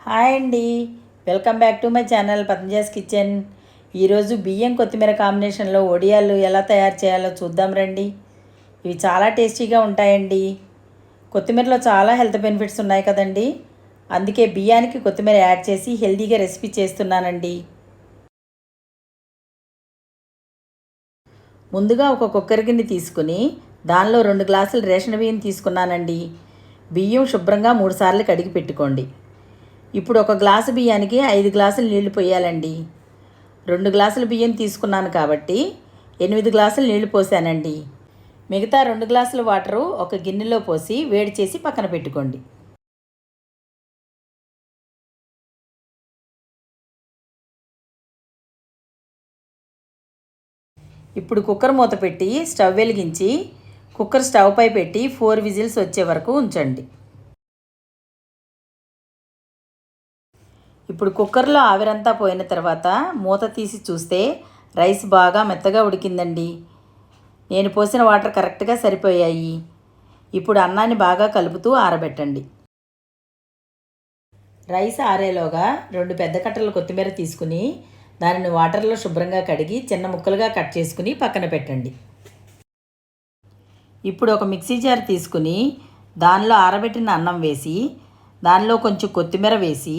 Hi అండి. Welcome back to my channel Patanjas kitchen. ఈరోజు బియ్యం కొత్తిమీర కాంబినేషన్లో ఒడియాలు ఎలా తయారు చేయాలో చూద్దాం రండి. ఇవి చాలా టేస్టీగా ఉంటాయండి. కొత్తిమీరలో చాలా హెల్త్ బెనిఫిట్స్ ఉన్నాయి కదండి. అందుకే బియ్యానికి కొత్తిమీర యాడ్ చేసి హెల్తీగా రెసిపీ చేస్తున్నానండి. ముందుగా ఒక కుక్కర్ గిన్నె తీసుకుని దానిలో రెండు గ్లాసులు రేషన్ బియ్యం తీసుకున్నానండి. బియ్యం శుభ్రంగా మూడుసార్లు కడిగి పెట్టుకోండి. ఇప్పుడు ఒక గ్లాసు బియ్యానికి ఐదు గ్లాసులు నీళ్ళు పోయాలండి. రెండు గ్లాసుల బియ్యం తీసుకున్నాను కాబట్టి ఎనిమిది గ్లాసులు నీళ్ళు పోసానండి. మిగతా రెండు గ్లాసుల వాటరు ఒక గిన్నెలో పోసి వేడి చేసి పక్కన పెట్టుకోండి. ఇప్పుడు కుక్కర్ మూత పెట్టి స్టవ్ వెలిగించి కుక్కర్ స్టవ్ పై పెట్టి ఫోర్ విజిల్స్ వచ్చే వరకు ఉంచండి. ఇప్పుడు కుక్కర్లో ఆవిరంతా పోయిన తర్వాత మూత తీసి చూస్తే రైస్ బాగా మెత్తగా ఉడికిందండి. నేను పోసిన వాటర్ కరెక్ట్గా సరిపోయాయి. ఇప్పుడు అన్నాన్ని బాగా కలుపుతూ ఆరబెట్టండి. రైస్ ఆరేలోగా రెండు పెద్ద కట్టలు కొత్తిమీర తీసుకుని దానిని వాటర్లో శుభ్రంగా కడిగి చిన్న ముక్కలుగా కట్ చేసుకుని పక్కన పెట్టండి. ఇప్పుడు ఒక మిక్సీ జార్ తీసుకుని దానిలో ఆరబెట్టిన అన్నం వేసి దానిలో కొంచెం కొత్తిమీర వేసి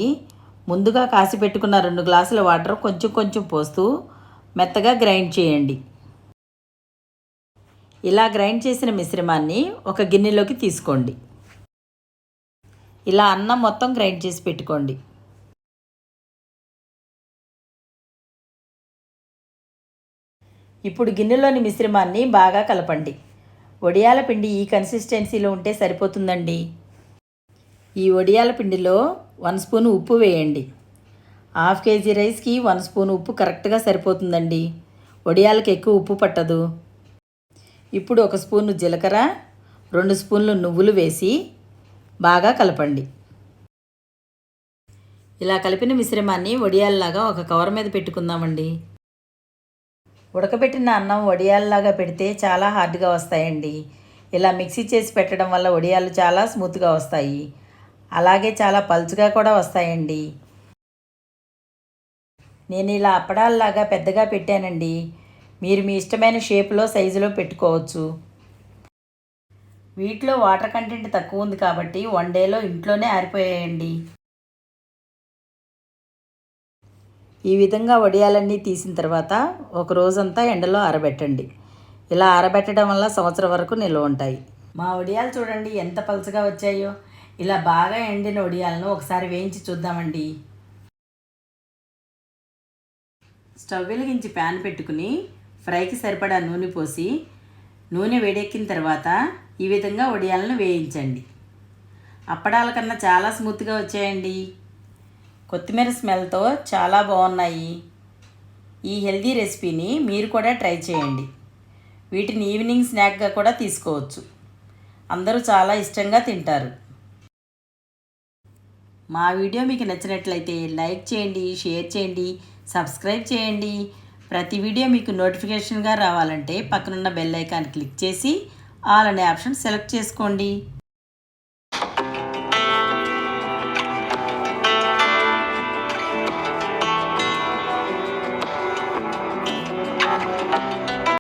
ముందుగా కాసి పెట్టుకున్న రెండు గ్లాసుల వాటర్ కొంచెం కొంచెం పోస్తూ మెత్తగా గ్రైండ్ చేయండి. ఇలా గ్రైండ్ చేసిన మిశ్రమాన్ని ఒక గిన్నెలోకి తీసుకోండి. ఇలా అన్నం మొత్తం గ్రైండ్ చేసి పెట్టుకోండి. ఇప్పుడు గిన్నెలోని మిశ్రమాన్ని బాగా కలపండి. వడియాల పిండి ఈ కన్సిస్టెన్సీలో ఉంటే సరిపోతుందండి. ఈ వడియాల పిండిలో వన్ స్పూన్ ఉప్పు వేయండి. హాఫ్ కేజీ రైస్కి వన్ స్పూన్ ఉప్పు కరెక్ట్గా సరిపోతుందండి. వడియాలకు ఎక్కువ ఉప్పు పట్టదు. ఇప్పుడు ఒక స్పూను జీలకర్ర రెండు స్పూన్లు నువ్వులు వేసి బాగా కలపండి. ఇలా కలిపిన మిశ్రమాన్ని వడియాల్లాగా ఒక కవర్ మీద పెట్టుకుందామండి. ఉడకబెట్టిన అన్నం వడియాల్లాగా పెడితే చాలా హార్డ్గా వస్తాయండి. ఇలా మిక్సీ చేసి పెట్టడం వల్ల వడియాలు చాలా స్మూత్గా వస్తాయి. అలాగే చాలా పలుచుగా కూడా వస్తాయండి. నేను ఇలా అప్పడాల్లాగా పెద్దగా పెట్టానండి. మీరు మీ ఇష్టమైన షేప్లో సైజులో పెట్టుకోవచ్చు. వీటిలో వాటర్ కంటెంట్ తక్కువ ఉంది కాబట్టి వన్ డేలో ఇంట్లోనే ఆరిపోయాయండి. ఈ విధంగా వడియాలన్నీ తీసిన తర్వాత ఒక రోజంతా ఎండలో ఆరబెట్టండి. ఇలా ఆరబెట్టడం వల్ల సంవత్సరం వరకు నిల్వ ఉంటాయి. మా వడియాలు చూడండి ఎంత పలుచగా వచ్చాయో. ఇలా బాగా ఎండిన వడియాలను ఒకసారి వేయించి చూద్దామండి. స్టవ్ వెలిగించి ప్యాన్ పెట్టుకుని ఫ్రైకి సరిపడా నూనె పోసి నూనె వేడెక్కిన తర్వాత ఈ విధంగా వడియాలను వేయించండి. అప్పడాల కన్నా చాలా స్మూత్గా వచ్చాయండి. కొత్తిమీర స్మెల్తో చాలా బాగున్నాయి. ఈ హెల్దీ రెసిపీని మీరు కూడా ట్రై చేయండి. వీటిని ఈవినింగ్ స్నాక్గా కూడా తీసుకోవచ్చు. అందరూ చాలా ఇష్టంగా తింటారు. మా వీడియో మీకు నచ్చినట్లయితే లైక్ చేయండి షేర్ చేయండి సబ్స్క్రైబ్ చేయండి. ప్రతి వీడియో మీకు నోటిఫికేషన్గా రావాలంటే పక్కనున్న బెల్ ఐకాన్ క్లిక్ చేసి ఆల్ అనే ఆప్షన్ సెలెక్ట్ చేసుకోండి.